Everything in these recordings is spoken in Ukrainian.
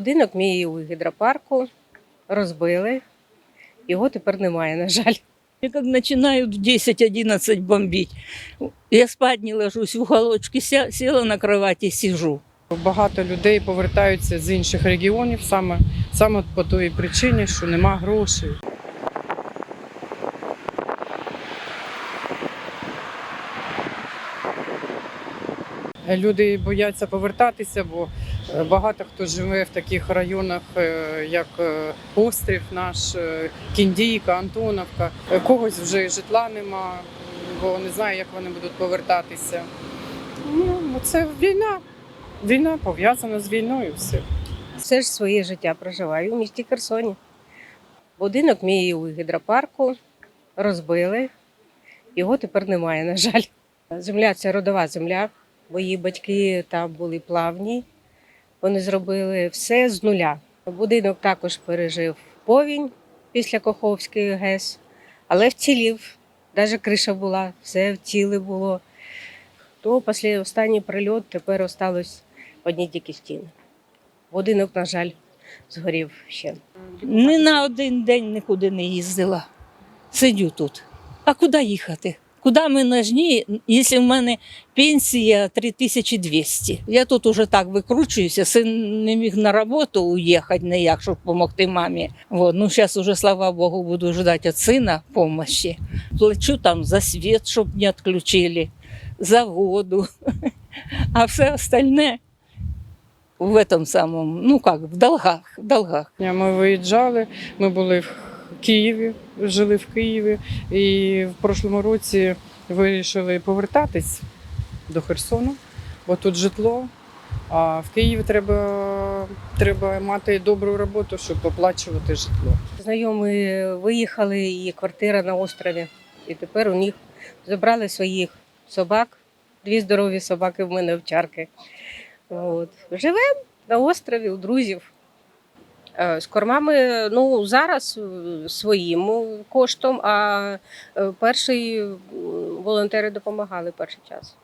Будинок мій у гідропарку розбили. Його тепер немає, на жаль. Как начинают в 10-11 бомбить, я спать не ложусь, в уголочке ся- села на кровати, сижу. Багато людей повертаються з інших регіонів саме, саме по тій причині, що нема грошей. Люди бояться повертатися, бо багато хто живе в таких районах, е, як е, острів наш, е, Кіндійка, Антоновка. Когось вже житла нема, бо не знає, як вони будуть повертатися. Ну, це війна. Війна пов'язана з війною. Все. Все ж своє життя проживаю у місті Херсоні. Будинок мій у гідропарку розбили. Його тепер немає, на жаль. Земля це родова земля. Мої батьки там були плавні. Вони зробили все з нуля. Будинок також пережив повінь після Коховської ГЕС, але вцілів. Навіть криша була, все в тілі було. То після останній прильот тепер осталось одні тільки стіни. Будинок, на жаль, згорів ще. Ні на один день нікуди не їздила. Сидю тут. А куди їхати? Куди ми нажні, якщо в мене пенсія 3200? Я тут уже так викручуюся, син не міг на роботу уїхати ніяк, щоб допомогти мамі. Вот. Ну, зараз уже, слава Богу, буду ждати від сина допомоги. Плачу там за світ, щоб не відключили, за воду. А все остальне в этом самом, ну как, в долгах, в долгах. Ми виїжджали, ми були в Києві, жили в Києві, і в прошлому році вирішили повертатись до Херсону, бо тут житло. А в Києві треба, треба мати добру роботу, щоб оплачувати житло. Знайомі виїхали, і квартира на острові. І тепер у них забрали своїх собак. Дві здорові собаки в мене овчарки. От. Живемо на острові у друзів. Е, З кормами ну, зараз е, своїм коштом, а е, перший волонтери допомагали перший час.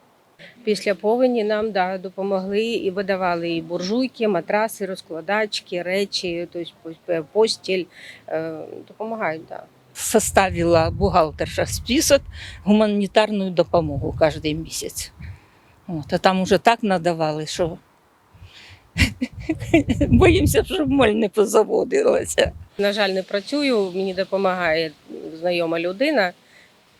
Після повені нам да, допомогли і видавали і буржуйки, матраси, розкладачки, речі, тобто постіль. Е, Допомагають. Да. составила бухгалтерша список гуманітарну допомогу кожен місяць. От, а там уже так надавали, що боїмося, щоб моль не позаводилася. На жаль, не працюю, мені допомагає знайома людина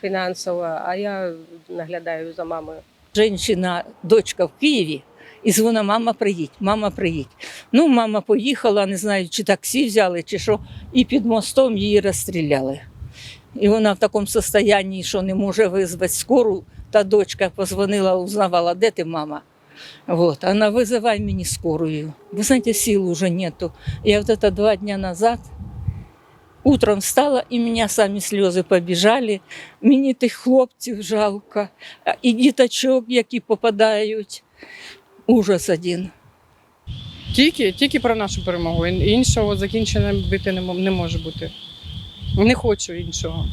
фінансова, а я наглядаю за мамою. Женщина, дочка в Києві, і дзвона, мама, приїдь, мама, приїдь. Ну, мама поїхала, не знаю, чи таксі взяли, чи що, і під мостом її розстріляли. І вона в такому стані, що не може визвати скору. Та дочка позвонила, узнавала, де ти мама. Вот, она вызывай мне скорую. Вы знаете, сил уже нету. Я вот это два дня назад утром встала, і мене самі сльози побіжали. Мені тих хлопців жалко, а і діточок, які попадають. Ужас один. Тільки, тільки про нашу перемогу. Іншого закінчення бити не мо- не може бути. Не хочу іншого.